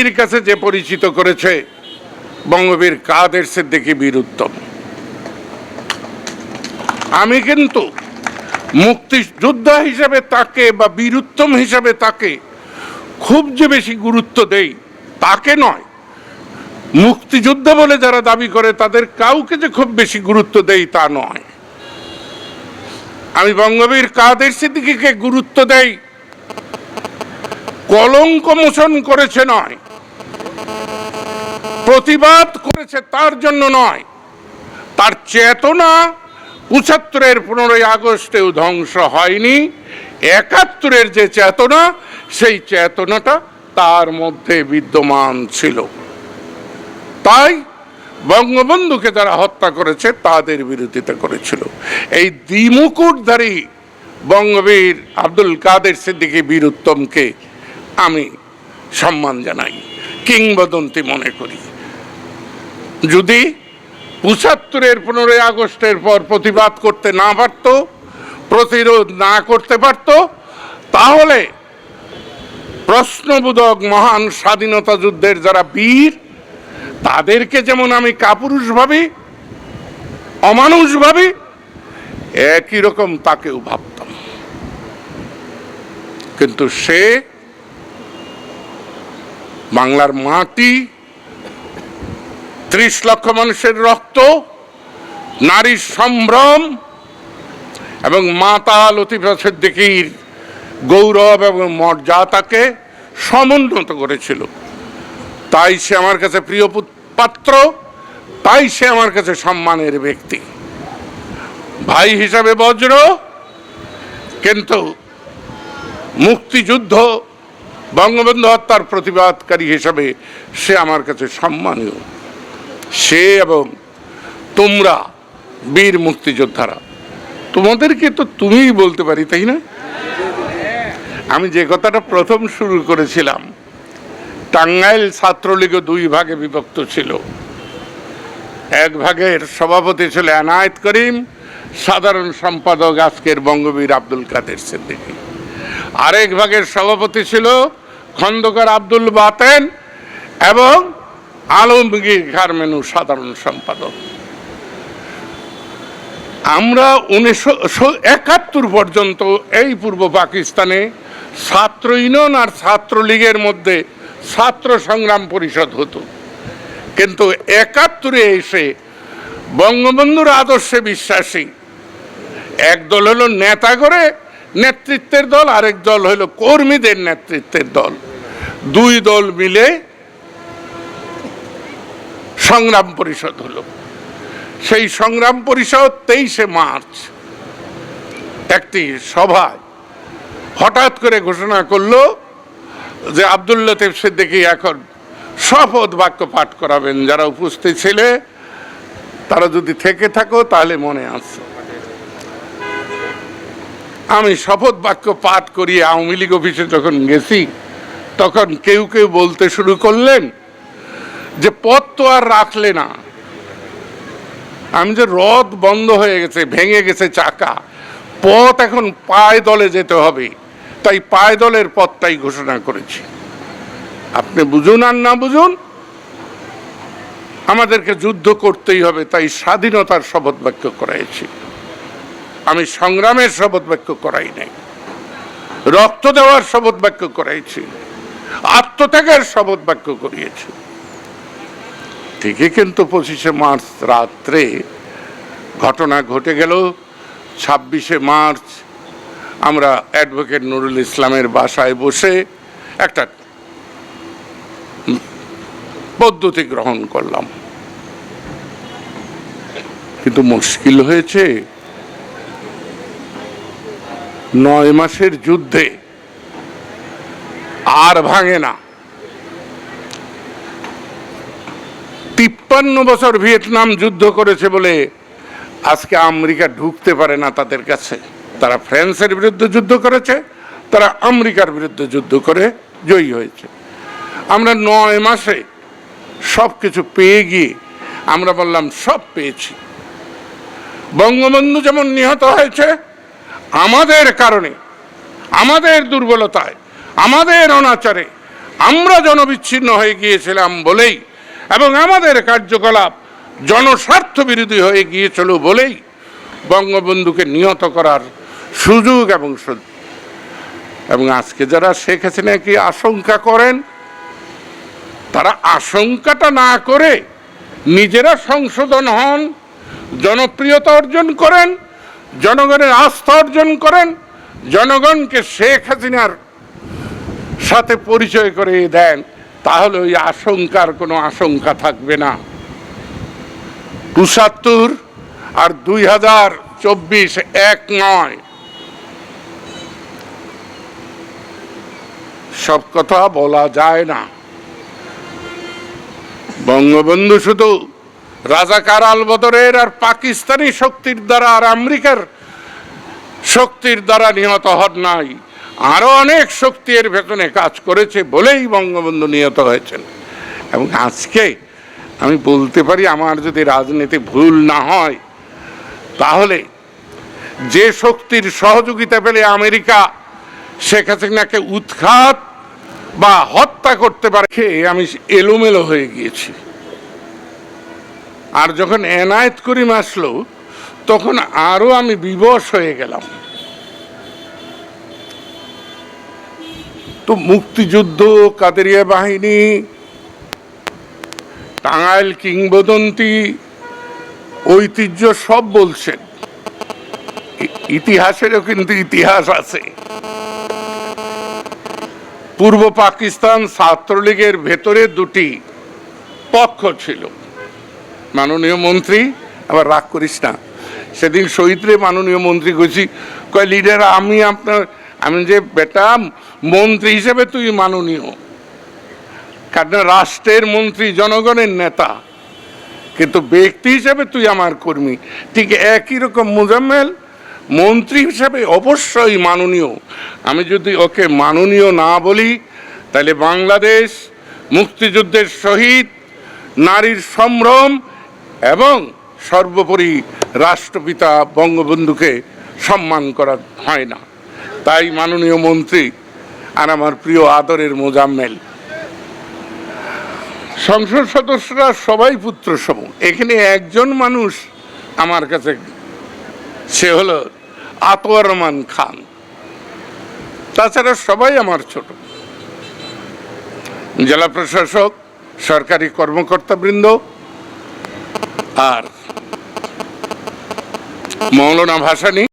পৃথিবীর কাছে যে পরিচিত করেছে, বঙ্গবীর কাদের সিদ্দিকী বীর উত্তম। আমি কিন্তু মুক্তিযোদ্ধা হিসেবে তাকে বা বীরুত্তম হিসেবে তাকে খুব যে বেশি গুরুত্ব দেই, তাকে নয়। মুক্তিযোদ্ধা বলে যারা দাবি করে, তাদের কাউকে যে খুব বেশি গুরুত্ব দেই, তা নয়। আমি বঙ্গবীর কাদের সিদ্দিকীকে গুরুত্ব দেই, কলঙ্ক মোচন করেছে নয়। প্রতিবাদ করেছে তার জন্য নয়। তার চেতনা পঁচাত্তরের পনেরোই আগস্টেও ধ্বংস হয়নি। একাত্তরের যে চেতনা, সেই চেতনাটা তার মধ্যে বিদ্যমান ছিল। তাই বঙ্গবন্ধুকে যারা হত্যা করেছে, তাদের বিরোধিতা করেছিল। এই দ্বিমুকুটধারী বঙ্গবীর আব্দুল কাদের সিদ্দিকী বীর উত্তমকে আমি সম্মান জানাই, কিংবদন্তি মনে করি। যদি পঁচাত্তরের পনেরোই আগস্টের পর প্রতিবাদ করতে না পারত, প্রতিরোধ না করতে পারত, তাহলে প্রশ্নবোধক মহান স্বাধীনতা যুদ্ধের যারা বীর, তাদেরকে যেমন আমি কাপুরুষ ভাবি, অমানুষ ভাবি, একই রকম তাকেও ভাবতাম। কিন্তু সে বাংলার মাটি ত্রিশ লক্ষ মানুষের রক্ত নারীর সম্ভ্রম, এবং মাতা লতিফা সিদ্দিকীর গৌরব এবং মর্যাদাকে সমুন্নত করেছিল। তাই সে আমার কাছে প্রিয় পুত- পাত্র, তাই সে আমার কাছে সম্মানের ব্যক্তি। ভাই হিসাবে বজ্র, কিন্তু মুক্তিযুদ্ধ, বঙ্গবন্ধু হত্যার প্রতিবাদকারী হিসাবে সে আমার কাছে সম্মানীয়। সে এবং তোমরা বীর মুক্তিযোদ্ধারা। তোমাদেরকে তো তুমিই বলতে পারি, তাই না? আমি যে কথাটা প্রথম শুরু করেছিলাম, টাঙ্গাইল ছাত্রলীগও দুই ভাগে বিভক্ত ছিল। এক ভাগের সভাপতি ছিল এনায়েত করিম, সাধারণ সম্পাদক আজকের বঙ্গবীর আব্দুল কাদের সিদ্দিকী। আরেক ভাগের সভাপতি ছিল খন্দকার আব্দুল বাতেন এবং আলমগীর খারমেনু সাধারণ সম্পাদক। আমরা উনিশশো একাত্তর পর্যন্ত এই পূর্ব পাকিস্তানে ছাত্র ইউনিয়ন আর ছাত্রলীগের মধ্যে ছাত্র সংগ্রাম পরিষদ হতো। কিন্তু একাত্তরে এসে বঙ্গবন্ধুর আদর্শে বিশ্বাসী, এক দল হলো নেতা করে নেতৃত্বের দল, আরেক দল হলো কর্মীদের নেতৃত্বের দল। দুই দল মিলে সংগ্রাম পরিষদ হলো। সেই সংগ্রাম পরিষদ তেইশে মার্চ একটি সভায় হঠাৎ করে ঘোষণা করল যে আব্দুল লতিফ সিদ্দিকী এখন শপথ বাক্য পাঠ করাবেন। যারা উপস্থিত ছিলে, তারা যদি থেকে থাকো, তাহলে মনে আছে। আমি শপথ বাক্য পাঠ করিয়ে আওয়ামী লীগ অফিসে যখন গেছি, তখন কেউ কেউ বলতে শুরু করলেন যে পথ তো আর রাখলে না। আমি যে রথ বন্ধ হয়ে গেছে, ভেঙে গেছে চাকা, পথ এখন পায় দলে যেতে হবে। তাই পায় দলের পথটাই ঘোষণা করেছি। আপনি বুঝুন আর না বুঝুন, আমাদেরকে যুদ্ধ করতেই হবে, তাই স্বাধীনতার শপথ বাক্য করাইছি। আমি সংগ্রামের শপথ বাক্য করাই নাই। রক্ত দেওয়ার শপথ বাক্য করাইছি। আত্মত্যাগের শপথ বাক্য করিয়েছি। ঠিকই কিন্তু পঁচিশে মার্চ রাত্রে ঘটনা ঘটে গেল। ছাব্বিশে মার্চ আমরা অ্যাডভোকেট নুরুল ইসলামের বাসায় বসে একটা পদ্ধতি গ্রহণ করলাম। কিন্তু মুশকিল হয়েছে, নয় মাসের যুদ্ধে আর ভাঙে না। তিপ্পান্ন বছর ভিয়েতনাম যুদ্ধ করেছে বলে আজকে আমেরিকা ঢুকতে পারে না তাদের কাছে। তারা ফ্রান্সের বিরুদ্ধে যুদ্ধ করেছে, তারা আমেরিকার বিরুদ্ধে যুদ্ধ করে জয়ী হয়েছে। আমরা নয় মাসে সব কিছু পেয়ে গিয়ে আমরা বললাম, সব পেয়েছি। বঙ্গবন্ধু যেমন নিহত হয়েছে, আমাদের কারণে, আমাদের দুর্বলতায়, আমাদের অনাচারে আমরা জনবিচ্ছিন্ন হয়ে গিয়েছিলাম বলেই এবং আমাদের কার্যকলাপ জনস্বার্থ বিরোধী হয়ে গিয়েছিল বলেই বঙ্গবন্ধুকে নিহত করার সুযোগ এবং এবং আজকে যারা শেখ হাসিনাকে আশঙ্কা করেন, তারা আশঙ্কাটা না করে নিজেরা সংশোধন হন, জনপ্রিয়তা অর্জন করেন, জনগণের আস্থা অর্জন করেন, জনগণকে শেখ হাসিনার সাথে পরিচয় করে দেন। তাহলে ওই আশঙ্কার কোনো আশঙ্কা থাকবে না। পঁচাত্তর আর দুই হাজার চব্বিশ এক নয়। সব কথা বলা যায় না। বঙ্গবন্ধু শুধু রাজাকার আলবদরের আর পাকিস্তানি শক্তির দ্বারা আর আমেরিকার শক্তির দ্বারা নিহত হন নাই। আরও অনেক শক্তি এর ভেতনে কাজ করেছে বলেই বঙ্গবন্ধু নিহত হয়েছেন। এবং আজকে আমি বলতে পারি, আমার যদি রাজনীতি ভুল না হয়, তাহলে যে শক্তির সহযোগিতা পেলে আমেরিকা শেখ হাসিনাকে উৎখাত বা হত্যা করতে পারে আমি এলোমেলো হয়ে গিয়েছি। আর যখন এনায়েত করিম আসলো, তখন আরও আমি বিবশ হয়ে গেলাম। তো মুক্তিযুদ্ধ, কাদেরিয়া বাহিনী, টাঙ্গাইল কিংবদন্তি, ঐতিহ্য সব বলছেন। ইতিহাসেরও কিন্তু ইতিহাস আছে। পূর্ব পাকিস্তান ছাত্রলীগের ভেতরে দুটি পক্ষ ছিল। মাননীয় মন্ত্রী, আবার রাগ করিস না, সেদিন শহীদরে মাননীয় মন্ত্রী কইছি, কয়, লিডার, আমি আপনার আমি যে বেটা মন্ত্রী হিসেবে তুই মাননীয়। কারণ রাষ্ট্রের মন্ত্রী, জনগণের নেতা। কিন্তু ব্যক্তি হিসেবে তুই আমার কর্মী। ঠিক একই রকম মুজাম্মেল মন্ত্রী হিসেবে অবশ্যই মাননীয়। আমি যদি ওকে মাননীয় না বলি, তাহলে বাংলাদেশ মুক্তিযুদ্ধের শহীদ, নারীর সম্ভ্রম এবং সর্বোপরি রাষ্ট্রপিতা বঙ্গবন্ধুকে সম্মান করা হয় না। তাই মাননীয় মন্ত্রী আর আমার প্রিয় আদরের মোজাম্মেল। সংসদ সদস্যরা সবাই পুত্র সম এখানে একজন মানুষ আমার কাছে, সে হলো আতোয়ার রহমান খান। তাছাড়া সবাই আমার ছোট। জেলা প্রশাসক, সরকারি কর্মকর্তাবৃন্দ আর মৌলানা ভাসানী।